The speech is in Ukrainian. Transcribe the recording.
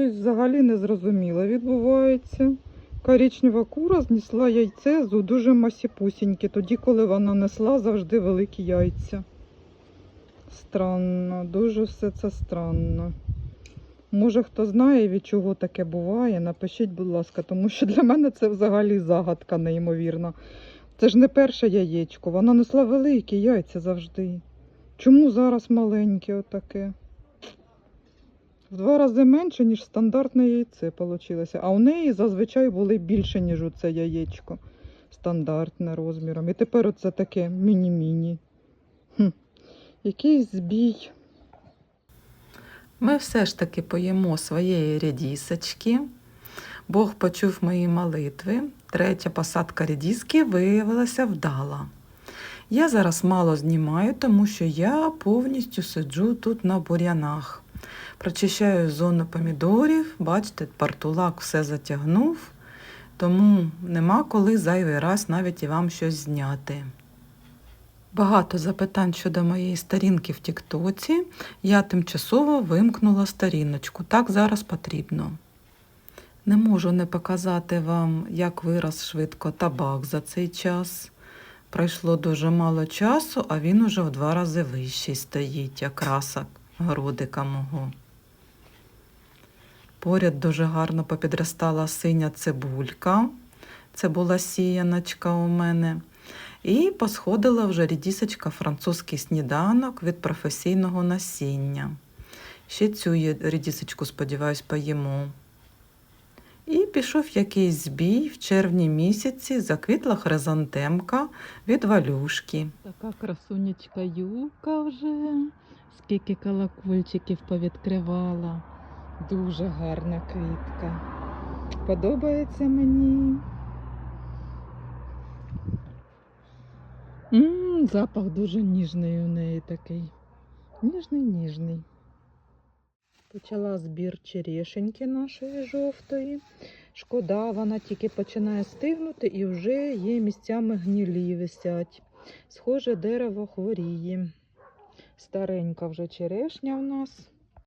щось взагалі незрозуміле відбувається. Коричнева кура знесла яйце з дуже масіпусіньке, тоді, коли вона несла завжди великі яйця. Странно, дуже все це странно. Може, хто знає, від чого таке буває, напишіть, будь ласка, тому що для мене це взагалі загадка неймовірна. Це ж не перше яєчко, вона несла великі яйця завжди. Чому зараз маленьке отаке? В два рази менше, ніж стандартне яйце вийшло. А у неї зазвичай були більше, ніж у це яєчко. Стандартне розміром. І тепер оце таке міні-міні. Якийсь збій. Ми все ж таки поїмо своєї рядісочки. Бог почув мої молитви. Третя посадка рядіски виявилася вдала. Я зараз мало знімаю, тому що я повністю сиджу тут на бур'янах. Прочищаю зону помідорів, бачите, партулак все затягнув, тому нема коли зайвий раз навіть і вам щось зняти. Багато запитань щодо моєї сторінки в Тіктоці. Я тимчасово вимкнула сторіночку. Так зараз потрібно. Не можу не показати вам, як вирос швидко табак за цей час. Пройшло дуже мало часу, а він уже в два рази вищий стоїть, як красок городика мого. Поряд дуже гарно попідростала синя цибулька. Це була сіяночка у мене. І посходила вже рідісочка французький сніданок від професійного насіння. Ще цю рідісочку, сподіваюсь, поїмо. І пішов якийсь збій в червні місяці заквітла хризантемка від валюшки. Така красунечка юка вже. Скільки колокольчиків повідкривала. Дуже гарна квітка. Подобається мені. м запах дуже ніжний у неї такий. Ніжний, ніжний. Почала збір черешеньки нашої жовтої. Шкода, вона тільки починає стигнути і вже є місцями гнілі висять. Схоже, дерево хворіє. Старенька вже черешня в нас.